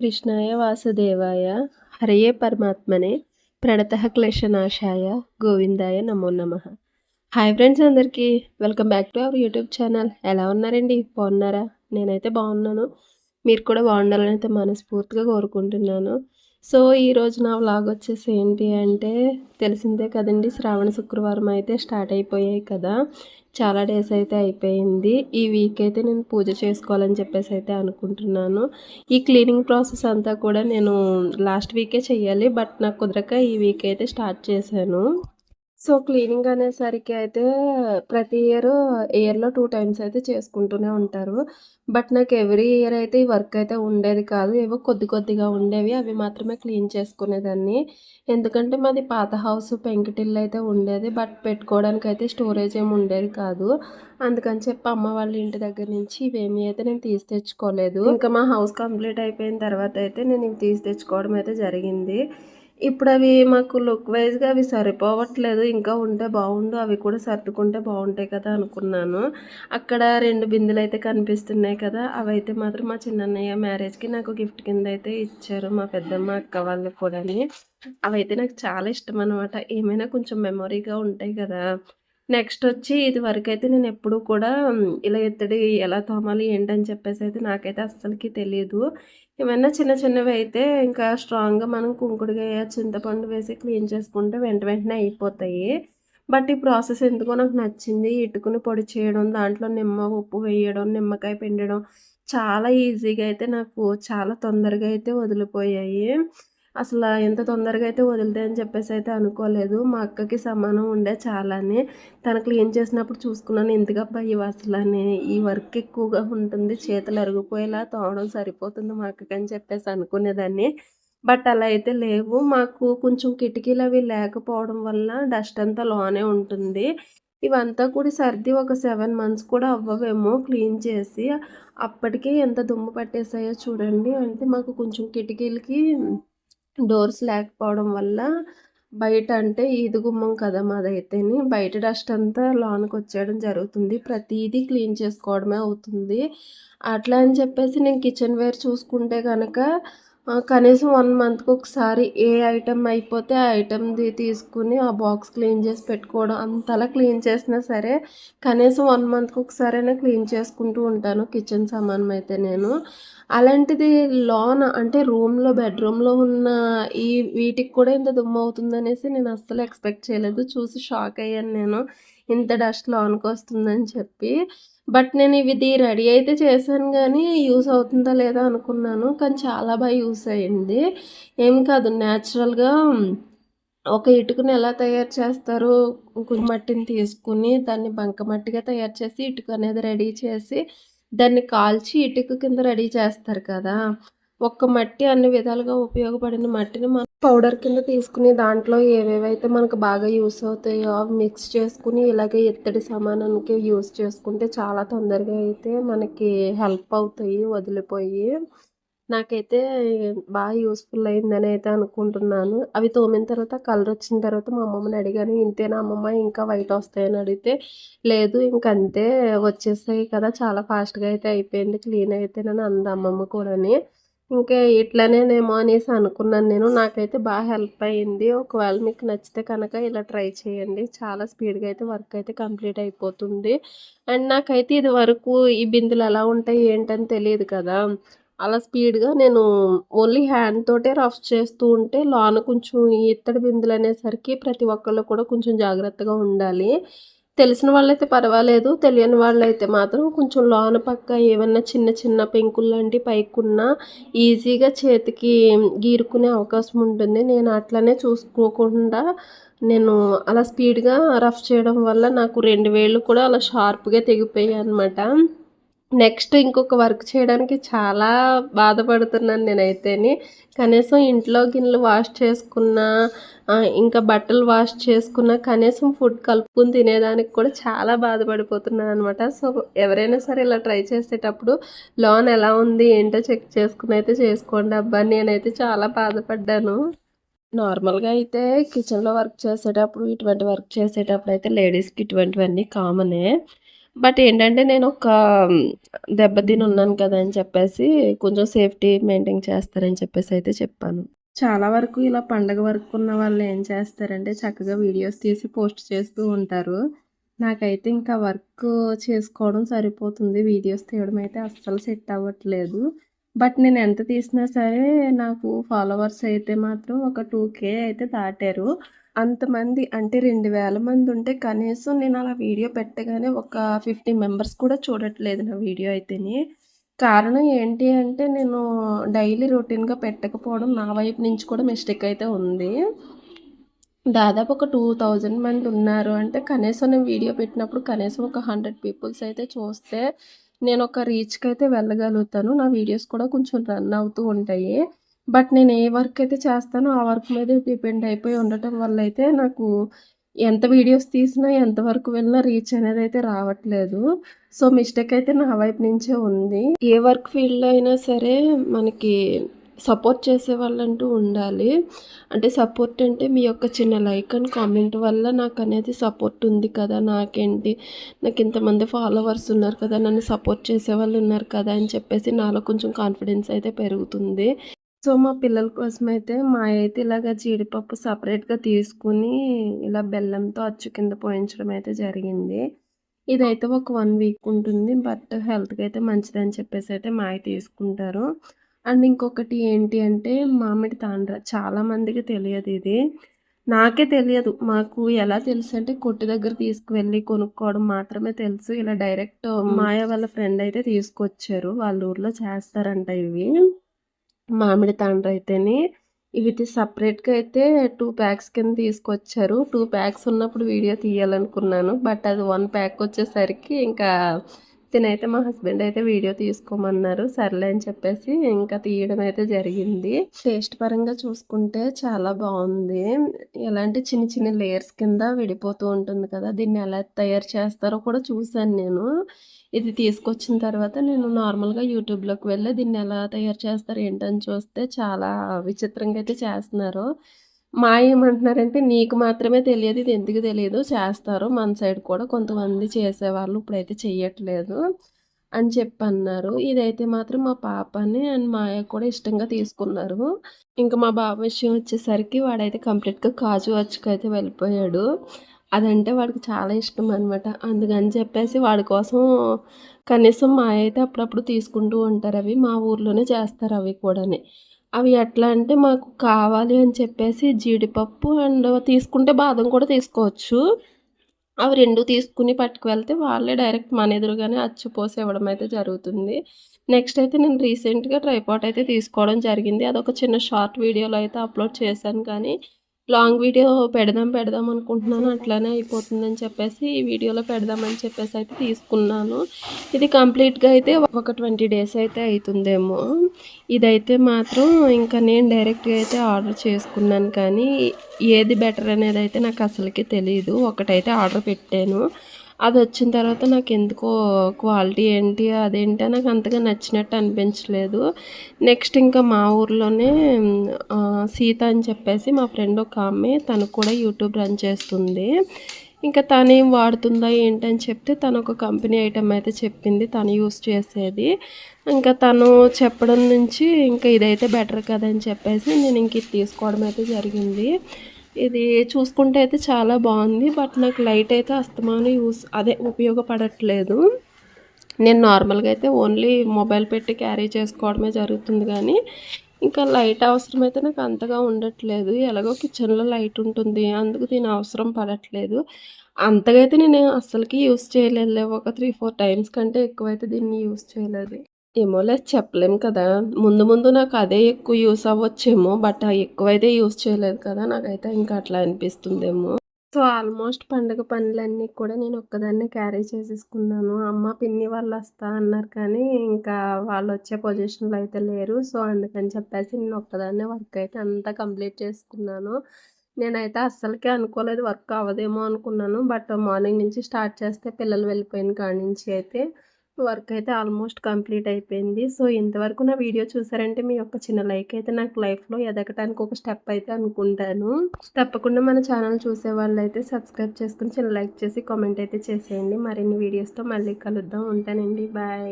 కృష్ణాయ వాసుదేవాయ హరయే పరమాత్మనే ప్రణతః క్లేశనాశాయ గోవిందాయ నమో నమ. హాయ్ ఫ్రెండ్స్ అందరికీ welcome back to our YouTube channel ఎలా ఉన్నారండి? బాగున్నారా? నేనైతే బాగున్నాను. మీరు కూడా బాగుండాలని అయితే మనస్ఫూర్తిగా కోరుకుంటున్నాను. సో ఈరోజు నా వ్లాగ్ వచ్చేసి ఏంటి అంటే తెలిసిందే కదండి శ్రావణ శుక్రవారం అయితే స్టార్ట్ అయిపోయాయి కదా. చాలా డేస్ అయితే అయిపోయింది. ఈ వీక్ అయితే నేను పూజ చేసుకోవాలని చెప్పేసి అయితే అనుకుంటున్నాను. ఈ క్లీనింగ్ ప్రాసెస్ అంతా కూడా నేను లాస్ట్ వీకే చేయాలి బట్ నాకు కుదరక ఈ వీక్ అయితే స్టార్ట్ చేశాను. సో క్లీనింగ్ అనేసరికి అయితే ప్రతి ఇయర్ ఇయర్‌లో టూ టైమ్స్ అయితే చేసుకుంటూనే ఉంటారు. బట్ నాకు ఎవ్రీ ఇయర్ అయితే ఈ వర్క్ అయితే ఉండేది కాదు. ఏవో కొద్ది కొద్దిగా ఉండేవి. అవి మాత్రమే క్లీన్ చేసుకునేదాన్ని. ఎందుకంటే మాది పాత హౌస్ పెంకుటిల్లు అయితే ఉండేది. బట్ పెట్టుకోవడానికి అయితే స్టోరేజ్ ఏమి ఉండేది కాదు. అందుకని చెప్పి అమ్మ వాళ్ళ ఇంటి దగ్గర నుంచి ఇవేమీ అయితే నేను తీసి తెచ్చుకోలేదు. ఇంకా మా హౌస్ కంప్లీట్ అయిపోయిన తర్వాత అయితే నేను ఇవి తీసి తెచ్చుకోవడం అయితే జరిగింది. ఇప్పుడు అవి మాకు లుక్ వైజ్గా అవి సరిపోవట్లేదు. ఇంకా ఉంటే బాగుండు అవి కూడా సర్దుకుంటే బాగుంటాయి కదా అనుకున్నాను. అక్కడ రెండు బిందులు అయితే కనిపిస్తున్నాయి కదా. అవి అయితే మాత్రం మా చిన్నన్నయ్య మ్యారేజ్కి నాకు గిఫ్ట్ కింద అయితే ఇచ్చారు. మా పెద్దమ్మ అక్క వాళ్ళు కూడా అవైతే నాకు చాలా ఇష్టం అనమాట ఏమైనా కొంచెం మెమొరీగా ఉంటాయి కదా. నెక్స్ట్ వచ్చి ఇది వరకు అయితే నేను ఎప్పుడూ కూడా ఇలా ఎత్తడి ఎలా తోమాలి ఏంటని చెప్పేసి అయితే నాకైతే అస్సలకి తెలియదు ఏమైనా చిన్న చిన్నవి అయితే ఇంకా స్ట్రాంగ్గా మనం కుంకుడుగా చింతపండు వేసి క్లీన్ చేసుకుంటే వెంట వెంటనే అయిపోతాయి. బట్ ఈ ప్రాసెస్ ఎందుకో నాకు నచ్చింది. ఇటుకుని పొడి చేయడం దాంట్లో నిమ్మ ఉప్పు వేయడం నిమ్మకాయ పిండడం చాలా ఈజీగా అయితే నాకు చాలా తొందరగా అయితే వదిలిపోయాయి. అసలు ఎంత తొందరగా అయితే వదులుతాయని చెప్పేసి అయితే అనుకోలేదు. మా అక్కకి సమానం ఉండే చాలానే. తను క్లీన్ చేసినప్పుడు చూసుకున్నాను ఎందుకబ్బా ఇవి అసలు ఈ వర్క్ ఎక్కువగా ఉంటుంది చేతులు అరిగిపోయేలా తోవడం సరిపోతుంది మా అక్కకి అని చెప్పేసి అనుకునేదాన్ని. బట్ అలా అయితే లేవు. మాకు కొంచెం కిటికీలు అవి లేకపోవడం వల్ల డస్ట్ అంతా లోనే ఉంటుంది. ఇవంతా కూడా సర్ది ఒక సెవెన్ మంత్స్ కూడా అవ్వవేమో క్లీన్ చేసి. అప్పటికే ఎంత దుమ్ము పట్టేసాయో చూడండి. అంటే మాకు కొంచెం కిటికీలకి డోర్స్ లేకపోవడం వల్ల బయట అంటే ఈది గుమ్మం కదా మాదైతేని బయట డస్ట్ అంతా లోనికి వచ్చేయడం జరుగుతుంది. ప్రతిదీ క్లీన్ చేసుకోవడమే అవుతుంది. అట్లా అని చెప్పేసి నేను కిచెన్ వేర్ చూసుకుంటే కనుక కనీసం వన్ మంత్కి ఒకసారి ఏ ఐటెం అయిపోతే ఆ ఐటెంది తీసుకుని ఆ బాక్స్ క్లీన్ చేసి పెట్టుకోవడం అంతలా క్లీన్ చేసినా సరే కనీసం వన్ మంత్కి ఒకసారైనా క్లీన్ చేసుకుంటూ ఉంటాను కిచెన్ సామానం అయితే నేను. అలాంటిది లోన అంటే రూమ్లో బెడ్రూమ్లో ఉన్న ఈ వీటికి కూడా ఇంత దుమ్ము అవుతుందనేసి నేను అస్సలు ఎక్స్పెక్ట్ చేయలేదు. చూసి షాక్ అయ్యాను నేను. ఇంత డస్ట్ లోనికి వస్తుందని చెప్పి. బట్ నేను ఇది రెడీ అయితే చేశాను కానీ యూస్ అవుతుందా లేదా అనుకున్నాను కానీ చాలా బాగా యూస్ అయ్యింది. ఏం కాదు న్యాచురల్గా ఒక ఇటుకని ఎలా తయారు చేస్తారో మట్టిని తీసుకుని దాన్ని బంకమట్టిగా తయారు చేసి ఇటుక అనేది రెడీ చేసి దాన్ని కాల్చి ఇటుక కింద రెడీ చేస్తారు కదా. ఒక్క మట్టి అన్ని విధాలుగా ఉపయోగపడిన మట్టిని మనం పౌడర్ కింద తీసుకుని దాంట్లో ఏవేవైతే మనకు బాగా యూస్ అవుతాయో అవి మిక్స్ చేసుకుని ఇలాగే ఇత్తడి సమానానికి యూస్ చేసుకుంటే చాలా తొందరగా అయితే మనకి హెల్ప్ అవుతాయి వదిలిపోయి. నాకైతే బాగా యూస్ఫుల్ అయిందని అయితే అనుకుంటున్నాను. అవి తోమిన తర్వాత కలర్ వచ్చిన తర్వాత మా అమ్మమ్మని అడిగాను ఇంతేనా అమ్మమ్మ? ఇంకా వైట్ వస్తాయని అడిగితే లేదు ఇంకంతే వచ్చేసాయి కదా చాలా ఫాస్ట్గా అయితే అయిపోయింది క్లీన్ అయితే నన్ను అంది అమ్మమ్మ కూడాని. ఇంకా ఇట్లనేనేమో అనేసి అనుకున్నాను నేను. నాకైతే బాగా హెల్ప్ అయ్యింది. ఒకవేళ మీకు నచ్చితే కనుక ఇలా ట్రై చేయండి. చాలా స్పీడ్గా అయితే వర్క్ అయితే కంప్లీట్ అయిపోతుంది. అండ్ నాకైతే ఇది వరకు ఈ బిందులు ఎలా ఉంటాయి ఏంటని తెలియదు కదా. అలా స్పీడ్గా నేను ఓన్లీ హ్యాండ్ తోటే రఫ్ చేస్తూ ఉంటే లోన కొంచెం ఇత్తడి బిందులు అనేసరికి ప్రతి ఒక్కళ్ళు కూడా కొంచెం జాగ్రత్తగా ఉండాలి. తెలిసిన వాళ్ళైతే పర్వాలేదు తెలియని వాళ్ళైతే మాత్రం కొంచెం లోన పక్క ఏమన్నా చిన్న చిన్న పెంకులు లాంటి పైకున్నా ఈజీగా చేతికి గీరుకునే అవకాశం ఉంటుంది. నేను అట్లనే చూసుకోకుండా నేను అలా స్పీడ్గా రఫ్ చేయడం వల్ల నాకు రెండు వేళ్ళు కూడా అలా షార్ప్గా తెగిపోయాయి అనమాట నెక్స్ట్ ఇంకొక వర్క్ చేయడానికి చాలా బాధపడుతున్నాను నేనైతేని. కనీసం ఇంట్లో గిన్నెలు వాష్ చేసుకున్న ఇంకా బట్టలు వాష్ చేసుకున్న కనీసం ఫుడ్ కలుపుకుని తినేదానికి కూడా చాలా బాధపడిపోతున్నాను అనమాట సో ఎవరైనా సరే ఇలా ట్రై చేసేటప్పుడు లోన్ ఎలా ఉంది ఏంటో చెక్ చేసుకుని అయితే చేసుకోండి. అబ్బా నేనైతే చాలా బాధపడ్డాను. నార్మల్గా అయితే కిచెన్లో వర్క్ చేసేటప్పుడు ఇటువంటి వర్క్ చేసేటప్పుడు అయితే లేడీస్కి ఇటువంటివన్నీ కామనే. బట్ ఏంటంటే నేను ఒక దెబ్బతిని ఉన్నాను కదా అని చెప్పేసి కొంచెం సేఫ్టీ మెయింటైన్ చేస్తారని చెప్పేసి అయితే చెప్పాను. చాలా వరకు ఇలా పండగ వరకు ఉన్న వాళ్ళు ఏం చేస్తారంటే చక్కగా వీడియోస్ తీసి పోస్ట్ చేస్తూ ఉంటారు. నాకైతే ఇంకా వర్క్ చేసుకోవడం సరిపోతుంది. వీడియోస్ తీయడం అయితే అస్సలు సెట్ అవ్వట్లేదు. బట్ నేను ఎంత తీసినా సరే నాకు ఫాలోవర్స్ అయితే మాత్రం ఒక టూ కే అయితే దాటారు. అంతమంది అంటే రెండు వేల మంది ఉంటే కనీసం నేను అలా వీడియో పెట్టగానే ఒక ఫిఫ్టీ మెంబర్స్ కూడా చూడట్లేదు నా వీడియో అయితేనే. కారణం ఏంటి అంటే నేను డైలీ రొటీన్గా పెట్టకపోవడం నా వైపు నుంచి కూడా మిస్టేక్ అయితే ఉంది. దాదాపు ఒక టూ థౌజండ్ మంది ఉన్నారు అంటే కనీసం నేను వీడియో పెట్టినప్పుడు కనీసం ఒక హండ్రెడ్ పీపుల్స్ అయితే చూస్తే నేను ఒక రీచ్కి అయితే వెళ్ళగలుగుతాను. నా వీడియోస్ కూడా కొంచెం రన్ అవుతూ ఉంటాయి. బట్ నేను ఏ వర్క్ అయితే చేస్తానో ఆ వర్క్ మీద డిపెండ్ అయిపోయి ఉండటం వల్ల అయితే నాకు ఎంత వీడియోస్ తీసినా ఎంతవరకు వెళ్ళినా రీచ్ అనేది అయితే రావట్లేదు. సో మిస్టేక్ అయితే నా వైపు నుంచే ఉంది. ఏ వర్క్ ఫీల్డ్లో అయినా సరే మనకి సపోర్ట్ చేసే వాళ్ళంటూ ఉండాలి. అంటే సపోర్ట్ అంటే మీ యొక్క చిన్న లైక్ అండ్ కామెంట్ వల్ల నాకు అనేది సపోర్ట్ ఉంది కదా నాకేంటి? నాకు ఇంతమంది ఫాలోవర్స్ ఉన్నారు కదా నన్ను సపోర్ట్ చేసే వాళ్ళు ఉన్నారు కదా అని చెప్పేసి నాలో కొంచెం కాన్ఫిడెన్స్ అయితే పెరుగుతుంది. సో మా పిల్లల కోసం అయితే మా అయితే ఇలాగ జీడిపప్పు సపరేట్గా తీసుకుని ఇలా బెల్లంతో అచ్చు కింద పోయించడం అయితే జరిగింది. ఇదైతే ఒక వన్ వీక్ ఉంటుంది. బట్ హెల్త్కి అయితే మంచిదని చెప్పేసి అయితే మాయ తీసుకుంటారు. అండ్ ఇంకొకటి ఏంటి అంటే మామిడి తాండ్ర చాలామందికి తెలియదు ఇది. నాకే తెలియదు. మాకు ఎలా తెలుసు అంటే కొట్టు దగ్గర తీసుకువెళ్ళి కొనుక్కోవడం మాత్రమే తెలుసు. ఇలా డైరెక్ట్ మాయ వాళ్ళ ఫ్రెండ్ అయితే తీసుకొచ్చారు. వాళ్ళ ఊర్లో చేస్తారంట ఇవి. మామిడి తాండ్ర అయితేని ఇవి సపరేట్గా అయితే టూ ప్యాక్స్ కింద తీసుకొచ్చారు. టూ ప్యాక్స్ ఉన్నప్పుడు వీడియో తీయాలనుకున్నాను. బట్ అది వన్ ప్యాక్ వచ్చేసరికి ఇంకా తినైతే మా హస్బెండ్ అయితే వీడియో తీసుకోమన్నారు సర్లే అని చెప్పేసి ఇంకా తీయడం అయితే జరిగింది. టేస్ట్ పరంగా చూసుకుంటే చాలా బాగుంది. ఎలాంటి చిన్న చిన్న లేయర్స్ కింద విడిపోతూ ఉంటుంది కదా దీన్ని ఎలా తయారు చేస్తారో కూడా చూశాను నేను. ఇది తీసుకొచ్చిన తర్వాత నేను నార్మల్గా యూట్యూబ్లోకి వెళ్ళి దీన్ని ఎలా తయారు చేస్తారు ఏంటని చూస్తే చాలా విచిత్రంగా అయితే చేస్తున్నారు. మా ఏమంటున్నారంటే నీకు మాత్రమే తెలియదు ఇది ఎందుకు తెలియదు చేస్తారు మన సైడ్ కూడా కొంతమంది చేసేవాళ్ళు ఇప్పుడైతే చెయ్యట్లేదు అని చెప్పి అన్నారు ఇదైతే మాత్రం మా పాపని అండ్ మా అయ్య కూడా ఇష్టంగా తీసుకున్నారు. ఇంకా మా బాబు విషయం వచ్చేసరికి వాడైతే కంప్లీట్గా కాజు వచ్చుకైతే వెళ్ళిపోయాడు. అదంటే వాడికి చాలా ఇష్టం అనమాట అందుకని చెప్పేసి వాడి కోసం కనీసం మా అయితే అప్పుడప్పుడు తీసుకుంటూ ఉంటారు అవి. మా ఊర్లోనే చేస్తారు అవి కూడాని. అవి ఎట్లా అంటే మాకు కావాలి అని చెప్పేసి జీడిపప్పు అండ్ తీసుకుంటే బాదం కూడా తీసుకోవచ్చు. అవి రెండు తీసుకుని పట్టుకు వెళ్తే వాళ్ళే డైరెక్ట్ మన ఎదురుగానే అచ్చిపోసి ఇవ్వడం అయితే జరుగుతుంది. నెక్స్ట్ అయితే నేను రీసెంట్గా ట్రైపాట్ అయితే తీసుకోవడం జరిగింది. అదొక చిన్న షార్ట్ వీడియోలో అయితే అప్లోడ్ చేశాను కానీ లాంగ్ వీడియో పెడదాం పెడదాం అనుకుంటున్నాను. అట్లానే అయిపోతుందని చెప్పేసి ఈ వీడియోలో పెడదామని చెప్పేసి అయితే తీసుకున్నాను. ఇది కంప్లీట్గా అయితే ఒక ట్వంటీ డేస్ అయితే అవుతుందేమో ఇదైతే మాత్రం ఇంకా నేను డైరెక్ట్గా అయితే ఆర్డర్ చేసుకున్నాను. కానీ ఏది బెటర్ అనేది అయితే నాకు అసలుకి తెలియదు ఒకటైతే ఆర్డర్ పెట్టాను. అది వచ్చిన తర్వాత నాకు ఎందుకో క్వాలిటీ ఏంటి అదేంటి నాకు అంతగా నచ్చినట్టు అనిపించలేదు. నెక్స్ట్ ఇంకా మా ఊర్లోనే సీత అని చెప్పేసి మా ఫ్రెండ్ ఒక ఆమె తను కూడా యూట్యూబ్ రన్ చేస్తుంది. ఇంకా తను ఏం వాడుతుందా ఏంటని చెప్తే తను ఒక కంపెనీ ఐటమ్ అయితే చెప్పింది తను యూస్ చేసేది. ఇంకా తను చెప్పడం నుంచి ఇంకా ఇదైతే బెటర్ కదని చెప్పేసి నేను ఇంక ఇది తీసుకోవడం అయితే జరిగింది. ఇది చూసుకుంటే అయితే చాలా బాగుంది బట్ నాకు లైట్ అయితే అస్తమానం యూస్ అదే ఉపయోగపడట్లేదు. నేను నార్మల్గా అయితే ఓన్లీ మొబైల్ పెట్టి క్యారీ చేసుకోవడమే జరుగుతుంది కానీ ఇంకా లైట్ అవసరం అయితే నాకు అంతగా ఉండట్లేదు. ఎలాగో కిచెన్లో లైట్ ఉంటుంది అందుకు దీని అవసరం పడట్లేదు. అంతగా అయితే నేను అస్సలకి యూస్ చేయలేదు ఒక త్రీ ఫోర్ టైమ్స్ కంటే ఎక్కువైతే దీన్ని యూస్ చేయలేదు. ఏమోలే చెప్పలేము కదా. ముందు ముందు నాకు అదే ఎక్కువ యూస్ అవ్వచ్చేమో బట్ ఎక్కువైతే యూస్ చేయలేదు కదా నాకైతే ఇంకా అట్లా అనిపిస్తుందేమో. సో ఆల్మోస్ట్ పండుగ పనులన్నీ కూడా నేను ఒక్కదాన్నే క్యారీ చేసేసుకున్నాను. అమ్మ పిన్ని వాళ్ళు వస్తా అన్నారు కానీ ఇంకా వాళ్ళు వచ్చే పొజిషన్లో అయితే లేరు. సో అందుకని చెప్పేసి నేను ఒక్కదాన్నే వర్క్ అయితే అంతా కంప్లీట్ చేసుకున్నాను. నేనైతే అస్సలకే అనుకోలేదు వర్క్ అవ్వదేమో అనుకున్నాను. బట్ మార్నింగ్ నుంచి స్టార్ట్ చేస్తే పిల్లలు వెళ్ళిపోయిన కాడి నుంచి అయితే వర్క్ అయితే ఆల్మోస్ట్ కంప్లీట్ అయిపోయింది. సో ఇంతవరకు నా వీడియో చూసారంటే మీ యొక్క చిన్న లైక్ అయితే నాకు లైఫ్లో ఎదగటానికి ఒక స్టెప్ అయితే అనుకుంటాను. తప్పకుండా మన ఛానల్ చూసే వాళ్ళు అయితే సబ్స్క్రైబ్ చేసుకుని చిన్న లైక్ చేసి కామెంట్ అయితే చేసేయండి. మరిన్ని వీడియోస్తో మళ్ళీ కలుద్దాం. ఉంటానండి. బాయ్.